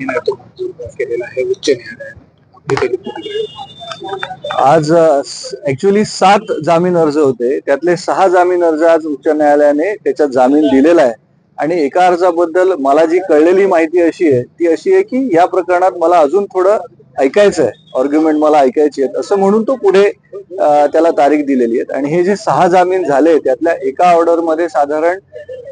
जामीन मंजूर केलेला आहे उच्च न्यायालयाने. आज ऍक्च्युली सात जामीन अर्ज होते. त्यातले सहा जामीन अर्ज आज उच्च न्यायालयाने त्याच्यात जामीन दिलेला आहे. आणि एका अर्जाबद्दल मला जी कळलेली माहिती अशी आहे ती अशी आहे की या प्रकरणात मला अजून थोडं ऐकायचं आहे. ऑर्ग्युमेंट मला ऐकायची आहेत. असं म्हणून तो पुढे त्याला तारीख दिलेली आहे. आणि हे जे सहा जामीन झाले त्यातल्या एका ऑर्डरमध्ये साधारण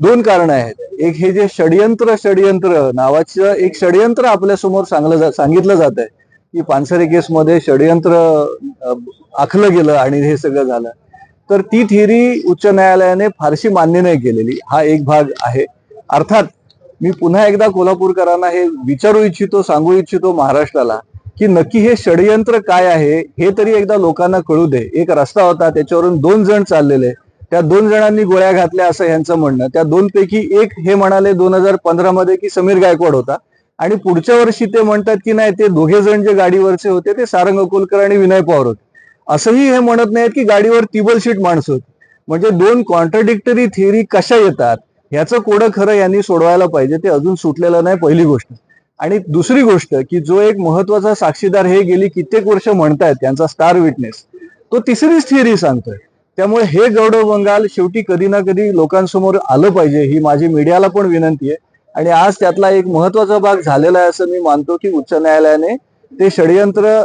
दोन कारण आहेत. एक हे जे षडयंत्र षडयंत्र नावाचं एक षडयंत्र आपल्यासमोर सांगलं जा- सांगितलं जात आहे. की पानसरे केसमध्ये षडयंत्र आखलं गेलं आणि हे सगळं झालं. तर ती थिअरी उच्च न्यायालयाने फारशी मान्य नाही केलेली. हा एक भाग आहे. अर्थात मी पुन्हा एकदा कोल्हापूरकरांना हे विचारू इच्छितो सांगू इच्छितो महाराष्ट्राला की नक्की हे षडयंत्र काय आहे हे तरी एकदा लोकांना कळू दे. एक रस्ता होता त्याच्यावरून दोन जण चाललेले. त्या दोन जणांनी गोळ्या घातल्या असं यांचं म्हणणं. त्या दोन पैकी एक हे म्हणाले दोन हजार पंधरा मध्ये की समीर गायकवाड होता. आणि पुढच्या वर्षी ते म्हणतात की नाही ते दोघे जण जे गाडीवरचे होते ते सारंग अकोलकर आणि विनय पवार होते. असंही हे म्हणत नाहीत की गाडीवर टिबल शीट माणसं होती. म्हणजे दोन कॉन्ट्रडिक्टरी थिअरी कशा येतात ह्याचं कोडं खरं यांनी सोडवायला पाहिजे ते अजून सुटलेलं नाही पहिली गोष्ट. आणि दुसरी गोष्ट की जो एक महत्त्वाचा साक्षीदार हे गेली कित्येक वर्ष म्हणतायत त्यांचा स्टार विटनेस तो तिसरीच थिअरी सांगतोय. त्यामुळे हे गौरव बंगाल शेवटी कधी ना कधी लोकांसमोर आलं पाहिजे ही माझी मीडियाला पण विनंती आहे. आणि आज त्यातला एक महत्त्वाचा भाग झालेला आहे असं मी मानतो की उच्च न्यायालयाने ते षडयंत्र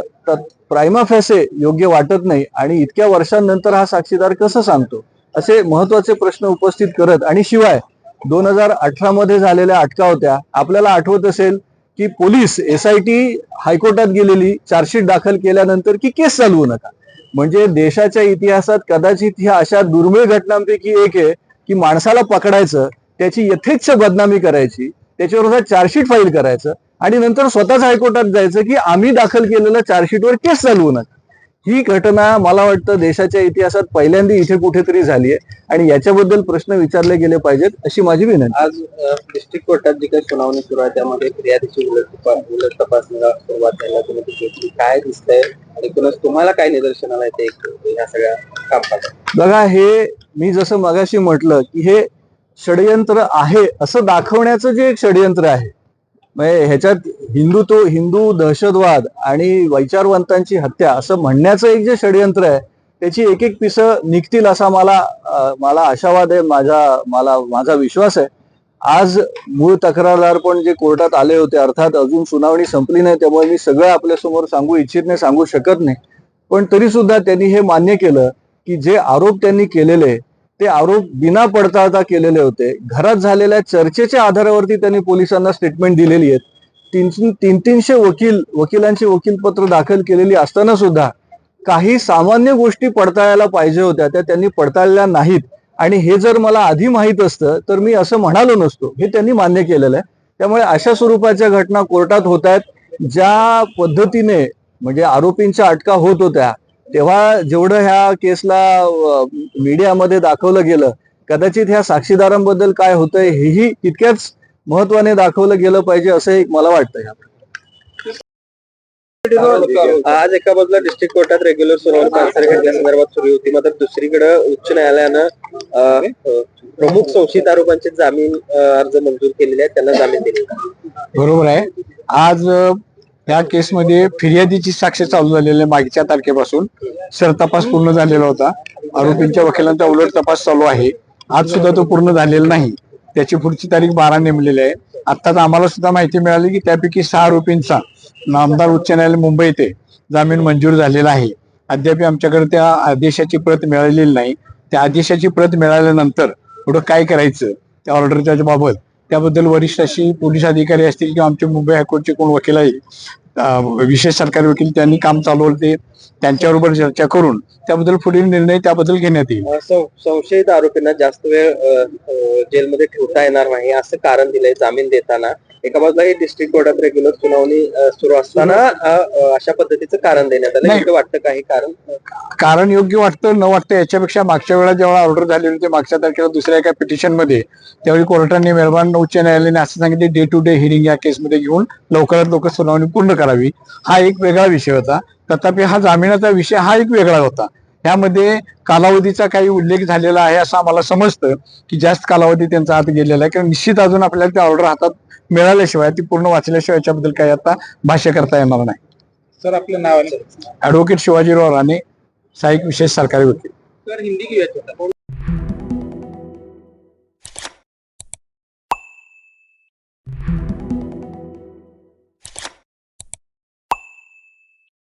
प्रायमा फॅसे योग्य वाटत नाही आणि इतक्या वर्षांनंतर हा साक्षीदार कसं सांगतो? असे महत्त्वाचे प्रश्न उपस्थित करत आणि शिवाय दोन हजार अठरा मध्ये झालेल्या अटका होत्या आपल्याला आठवत असेल की पोलीस एस आय टी हायकोर्टात गेलेली चार्जशीट दाखल केल्यानंतर की केस चालवू नका. म्हणजे देशाच्या इतिहासात कदाचित ह्या अशा दुर्मिळ घटनांपैकी एक आहे की माणसाला पकडायचं त्याची यथेच्छ बदनामी करायची त्याच्यावर चार्जशीट फाईल करायचं आणि नंतर स्वतःच हायकोर्टात जायचं की आम्ही दाखल केलेल्या चार्जशीटवर केस चालवू नका ही घटना मला वाटतं देशाच्या इतिहासात पहिल्यांदा इथे कुठेतरी झाली आहे आणि याच्याबद्दल प्रश्न विचारले गेले पाहिजेत अशी माझी विनंती. आज डिस्ट्रिक्ट कोर्टात जी काही सुनावणी सुरू आहे त्यामध्ये फिर्यादीची उलट तपासणीला सुरुवात झाला तुम्ही काय दिसतंय? एकूणच तुम्हाला काय निदर्शनाला येते सगळ्या कामकाजात बघा हे मी जसं मगाशी म्हटलं की हे षडयंत्र आहे असं दाखवण्याचं जे एक षडयंत्र आहे म्हणजे ह्याच्यात हिंदुत्व हिंदू दहशतवाद आणि वैचारवंतांची हत्या असं म्हणण्याचं एक जे षडयंत्र आहे त्याची एक एक पिसं निघतील असा मला मला आशावाद आहे माझा मला माझा विश्वास आहे. आज मूळ तक्रारदार पण जे कोर्टात आले होते अर्थात अजून सुनावणी संपली नाही त्यामुळे मी सगळं आपल्यासमोर सांगू इच्छित नाही सांगू शकत नाही. पण तरी सुद्धा त्यांनी हे मान्य केलं की जे आरोप त्यांनी केलेले ते आरोप बिना पडताळता केलेले होते. घरात झालेल्या चर्चेच्या आधारावरती त्यांनी पोलिसांना स्टेटमेंट दिलेली आहेत. तीन तीन तीनशे वकील वकिलांचे वकीलपत्र दाखल केलेली असताना सुद्धा काही सामान्य गोष्टी पडताळायला पाहिजे होत्या त्या त्यांनी पडताळल्या नाहीत. आणि हे जर मला आधी माहीत असतं तर मी असं म्हणालो नसतो. हे त्यांनी मान्य केलेलं आहे. त्यामुळे अशा स्वरूपाच्या घटना कोर्टात होत आहेत. ज्या पद्धतीने म्हणजे आरोपींच्या अटका होत होत्या तेव्हा जेवढं ह्या केसला मीडियामध्ये दाखवलं गेलं कदाचित ह्या साक्षीदारांबद्दल काय होतंय हेही तितक्याच महत्वाने दाखवलं गेलं पाहिजे असं एक मला वाटतं ह्या आज एका बाजूला डिस्ट्रिक्ट कोर्टात रेग्युलर सुनावणी पानसरे खटल्या संदर्भात सुरू होती. मात्र दुसरीकडे उच्च न्यायालयानं प्रमुख संशयित आरोपांचे जामीन अर्ज मंजूर केलेले आहेत. त्यांना जामीन दिले बरोबर आहे. आज या केसमध्ये फिर्यादीची साक्ष चालू झालेली आहे. मागच्या तारखेपासून सरतपास पूर्ण झालेला होता. आरोपींच्या वकिलांचा उलट तपास चालू आहे. आज सुद्धा तो पूर्ण झालेला नाही. त्याची पुढची तारीख बारा नेमलेली आहे. आत्ताच आम्हाला सुद्धा माहिती मिळाली की त्यापैकी सहा आरोपींचा नामदार उच्च न्यायालय मुंबई येथे जामीन मंजूर झालेला आहे. अद्याप आमच्याकडे त्या आदेशाची प्रत मिळालेली नाही. त्या आदेशाची प्रत मिळाल्यानंतर पुढं काय करायचं? त्या ऑर्डरच्या बाबत. त्याबद्दल वरिष्ठ अशी पोलीस अधिकारी असतील किंवा आमचे मुंबई हायकोर्टचे कोण वकील आहे विशेष सरकारी वकील त्यांनी काम चालवलं ते त्यांच्याबरोबर चर्चा करून त्याबद्दल पुढील निर्णय त्याबद्दल घेण्यात येईल. संशयित आरोपींना जास्त वेळ जेलमध्ये ठेवता येणार नाही असं कारण दिलंय जामीन देताना. एका बाजूला ही डिस्ट्रिक्ट कोर्टात रेग्युलर सुनावणी सुरू असताना अशा पद्धतीचं कारण देण्यात आलं. योग्य वाटतं काही कारण? कारण योग्य वाटतं न वाटतं याच्यापेक्षा मागच्या वेळा जेव्हा ऑर्डर झाली होती मागच्या तारखेला दुसऱ्या एका पिटिशनमध्ये त्यावेळी कोर्टाने मेहरबान उच्च न्यायालयाने असं सांगितले डे टू डे हिअरिंग या केसमध्ये घेऊन लवकरात लवकर सुनावणी पूर्ण करावी. हा एक वेगळा विषय होता. तथापि हा जामिनाचा विषय हा एक वेगळा होता. त्यामध्ये कालावधीचा काही उल्लेख झालेला आहे असं आम्हाला समजतं की जास्त कालावधी त्यांचा हात गेलेला आहे. कारण निश्चित अजून आपल्याला ती ऑर्डर हातात मिळाल्याशिवाय ती पूर्ण वाचल्याशिवाय याच्याबद्दल काही आता भाष्य करता येणार नाही. सर आपलं नाव ऍडव्होकेट शिवाजीराव राणे सहाय्यक विशेष सरकारी वकील. सर हिंदी